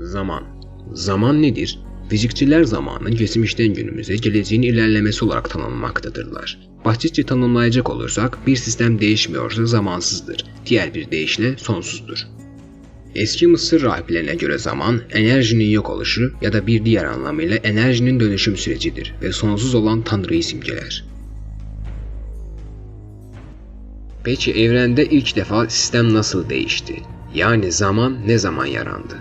Zaman. Zaman nedir? Fizikçiler zamanın geçmişten günümüze geleceğin ilerlemesi olarak tanımlamaktadırlar. Basitçe tanımlayacak olursak bir sistem değişmiyorsa zamansızdır. Diğer bir deyişle sonsuzdur. Eski Mısır rahiplerine göre zaman enerjinin yok oluşu ya da bir diğer anlamıyla enerjinin dönüşüm sürecidir ve sonsuz olan Tanrı'yı simgeler. Peki evrende ilk defa sistem nasıl değişti? Yani zaman ne zaman yarandı?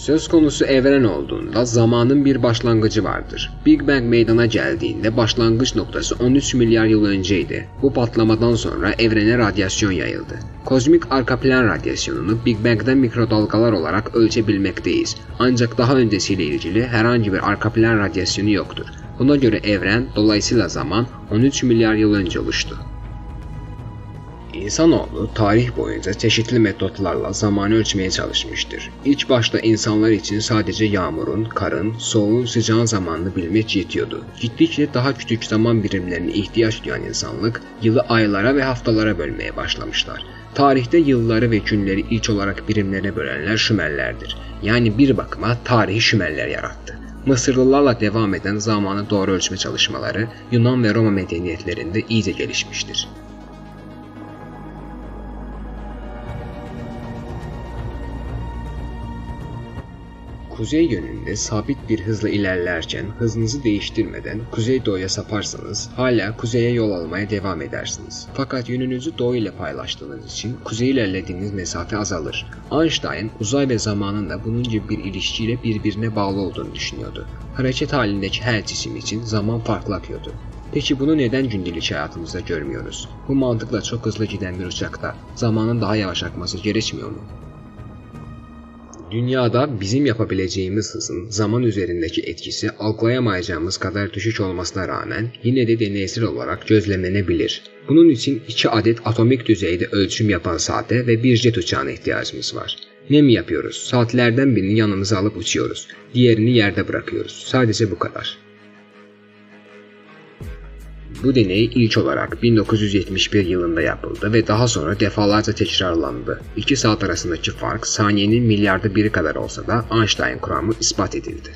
Söz konusu evren olduğunda zamanın bir başlangıcı vardır. Big Bang meydana geldiğinde başlangıç noktası 13 milyar yıl önceydi. Bu patlamadan sonra evrene radyasyon yayıldı. Kozmik arka plan radyasyonunu Big Bang'den mikrodalgalar olarak ölçebilmekteyiz. Ancak daha öncesiyle ilgili herhangi bir arka plan radyasyonu yoktur. Buna göre evren dolayısıyla zaman 13 milyar yıl önce oluştu. İnsanoğlu tarih boyunca çeşitli metotlarla zamanı ölçmeye çalışmıştır. İlk başta insanlar için sadece yağmurun, karın, soğuğun, sıcağın zamanını bilmek yetiyordu. Gittikçe daha küçük zaman birimlerine ihtiyaç duyan insanlık, yılı aylara ve haftalara bölmeye başlamışlar. Tarihte yılları ve günleri ilk olarak birimlere bölenler Şümerlerdir. Yani bir bakıma tarihi Şümerler yarattı. Mısırlılarla devam eden zamanı doğru ölçme çalışmaları Yunan ve Roma medeniyetlerinde iyice gelişmiştir. Kuzey yönünde sabit bir hızla ilerlerken hızınızı değiştirmeden kuzeydoğuya saparsanız hala kuzeye yol almaya devam edersiniz. Fakat yönünüzü doğu ile paylaştığınız için kuzey ilerlediğiniz mesafe azalır. Einstein uzay ve zamanın da bunun gibi bir ilişkiyle birbirine bağlı olduğunu düşünüyordu. Hareket halindeki her cisim için zaman farklı akıyordu. Peki bunu neden gündelik hayatımızda görmüyoruz? Bu mantıkla çok hızlı giden bir uçakta zamanın daha yavaş akması gerekmiyor mu? Dünyada bizim yapabileceğimiz hızın zaman üzerindeki etkisi algılayamayacağımız kadar düşük olmasına rağmen yine de deneysel olarak gözlemlenebilir. Bunun için iki adet atomik düzeyde ölçüm yapan saate ve bir jet uçağına ihtiyacımız var. Ne mi yapıyoruz? Saatlerden birini yanımıza alıp uçuyoruz. Diğerini yerde bırakıyoruz. Sadece bu kadar. Bu deney ilk olarak 1971 yılında yapıldı ve daha sonra defalarca tekrarlandı. İki saat arasındaki fark saniyenin milyarda biri kadar olsa da Einstein kuramı ispat edildi.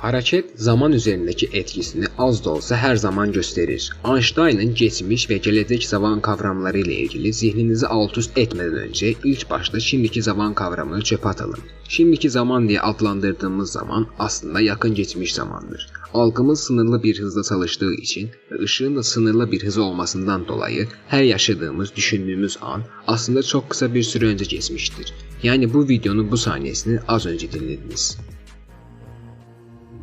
Hareket zaman üzerindeki etkisini az da olsa her zaman gösterir. Einstein'ın geçmiş ve gelecek zaman kavramları ile ilgili zihninizi alt üst etmeden önce ilk başta şimdiki zaman kavramını çöpe atalım. Şimdiki zaman diye adlandırdığımız zaman aslında yakın geçmiş zamandır. Algımız sınırlı bir hızla çalıştığı için ve ışığın da sınırlı bir hızı olmasından dolayı her yaşadığımız, düşündüğümüz an aslında çok kısa bir süre önce geçmiştir. Yani bu videonun bu saniyesini az önce dinlediniz.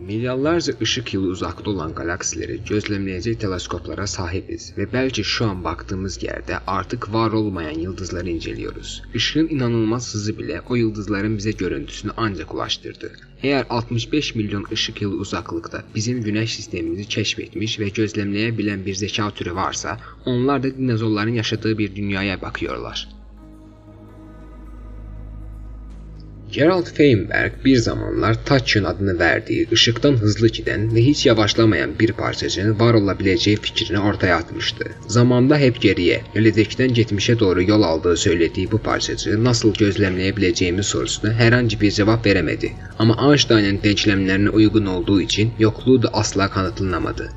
Milyarlarca ışık yılı uzakta olan galaksileri gözlemleyecek teleskoplara sahibiz ve belki şu an baktığımız yerde artık var olmayan yıldızları inceliyoruz. Işığın inanılmaz hızı bile o yıldızların bize görüntüsünü ancak ulaştırdı. Eğer 65 milyon ışık yılı uzaklıkta bizim güneş sistemimizi keşfetmiş ve gözlemleyebilen bir zeka türü varsa onlar da dinozorların yaşadığı bir dünyaya bakıyorlar. Gerald Feinberg bir zamanlar Touch'ın adını verdiği ışıktan hızlı giden ve hiç yavaşlamayan bir parçacığın var olabileceği fikrini ortaya atmıştı. Zamanda hep geriye, gelecekten geçmişe doğru yol aldığı söylediği bu parçacığı nasıl gözlemleyebileceğimiz sorusuna herhangi bir cevap veremedi. Ama Einstein'ın denklemlerine uygun olduğu için yokluğu da asla kanıtlanamadı.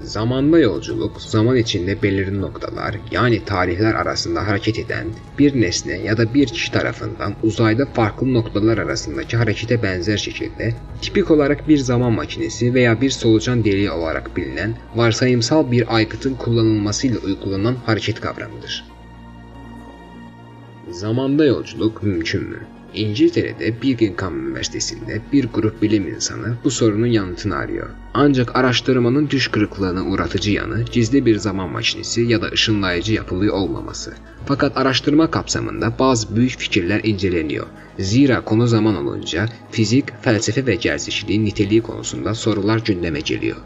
Zamanda yolculuk, zaman içinde belirli noktalar yani tarihler arasında hareket eden bir nesne ya da bir kişi tarafından uzayda farklı noktalar arasındaki harekete benzer şekilde tipik olarak bir zaman makinesi veya bir solucan deliği olarak bilinen varsayımsal bir aygıtın kullanılmasıyla uygulanan hareket kavramıdır. Zamanda yolculuk mümkün mü? İngiltere'de Birmingham Üniversitesi'nde bir grup bilim insanı bu sorunun yanıtını arıyor. Ancak araştırmanın düş kırıklığına uğratıcı yanı gizli bir zaman makinesi ya da ışınlayıcı yapılıyor olmaması. Fakat araştırma kapsamında bazı büyük fikirler inceleniyor. Zira konu zaman olunca fizik, felsefe ve gerçekliğin niteliği konusunda sorular gündeme geliyor.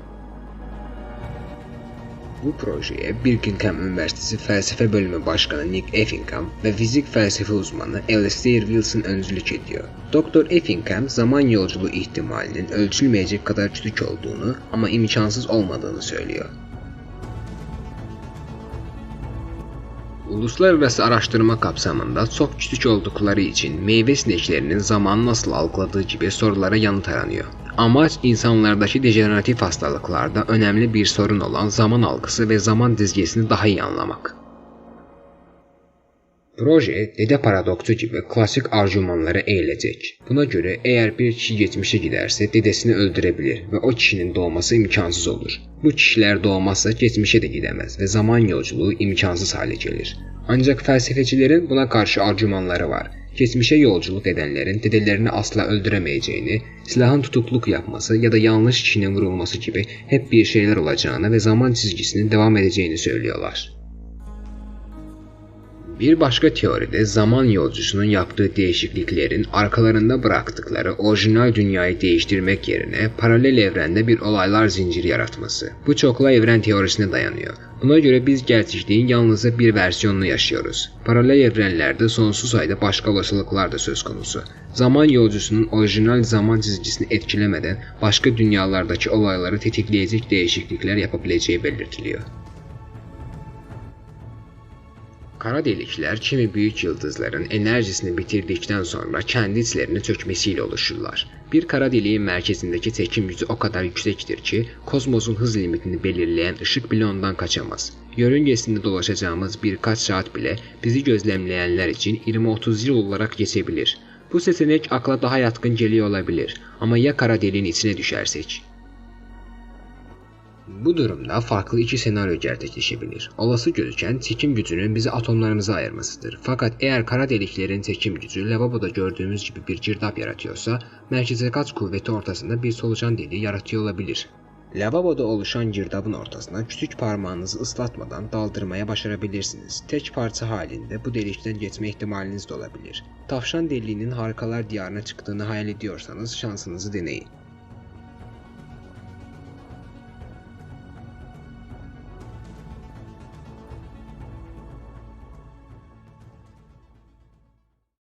Bu projeye Birmingham Üniversitesi Felsefe Bölümü Başkanı Nick Effingham ve fizik felsefe uzmanı Alastair Wilson öncülük ediyor. Dr. Effingham zaman yolculuğu ihtimalinin ölçülmeyecek kadar küçük olduğunu ama imkansız olmadığını söylüyor. Uluslararası araştırma kapsamında çok küçük oldukları için meyve sineklerinin zamanı nasıl algıladığı gibi sorulara yanıt aranıyor. Amaç insanlardaki dejeneratif hastalıklarda önemli bir sorun olan zaman algısı ve zaman dizgesini daha iyi anlamak. Proje, dede paradoksu gibi klasik argümanlara eğilecek. Buna göre eğer bir kişi geçmişe giderse dedesini öldürebilir ve o kişinin doğması imkansız olur. Bu kişiler doğmazsa geçmişe de gidemez ve zaman yolculuğu imkansız hale gelir. Ancak felsefecilerin buna karşı argümanları var. Geçmişe yolculuk edenlerin dedelerini asla öldüremeyeceğini, silahın tutukluk yapması ya da yanlış kişinin vurulması gibi hep bir şeyler olacağını ve zaman çizgisinin devam edeceğini söylüyorlar. Bir başka teoride zaman yolcusunun yaptığı değişikliklerin arkalarında bıraktıkları orijinal dünyayı değiştirmek yerine paralel evrende bir olaylar zinciri yaratması. Bu çoklu evren teorisine dayanıyor. Buna göre biz gerçekliğin yalnızca bir versiyonunu yaşıyoruz. Paralel evrenlerde sonsuz sayıda başka olasılıklar da söz konusu. Zaman yolcusunun orijinal zaman çizgisini etkilemeden başka dünyalardaki olayları tetikleyecek değişiklikler yapabileceği belirtiliyor. Kara delikler kimi büyük yıldızların enerjisini bitirdikten sonra kendi içlerine çökmesiyle oluşurlar. Bir kara deliğin merkezindeki çekim gücü o kadar yüksektir ki kozmosun hız limitini belirleyen ışık bile ondan kaçamaz. Yörüngesinde dolaşacağımız birkaç saat bile bizi gözlemleyenler için 20-30 yıl olarak geçebilir. Bu seçenek akla daha yatkın geliyor olabilir ama ya kara deliğin içine düşersek? Bu durumda farklı iki senaryo gerçekleşebilir. Olası gözüken çekim gücünün bizi atomlarımıza ayırmasıdır. Fakat eğer kara deliklerin çekim gücü lavaboda gördüğümüz gibi bir girdap yaratıyorsa, merkeze gaz kuvveti ortasında bir solucan deliği yaratıyor olabilir. Lavaboda oluşan girdabın ortasına küçük parmağınızı ıslatmadan daldırmaya başarabilirsiniz. Tek parça halinde bu delikten geçme ihtimaliniz de olabilir. Tavşan deliğinin harikalar diyarına çıktığını hayal ediyorsanız şansınızı deneyin.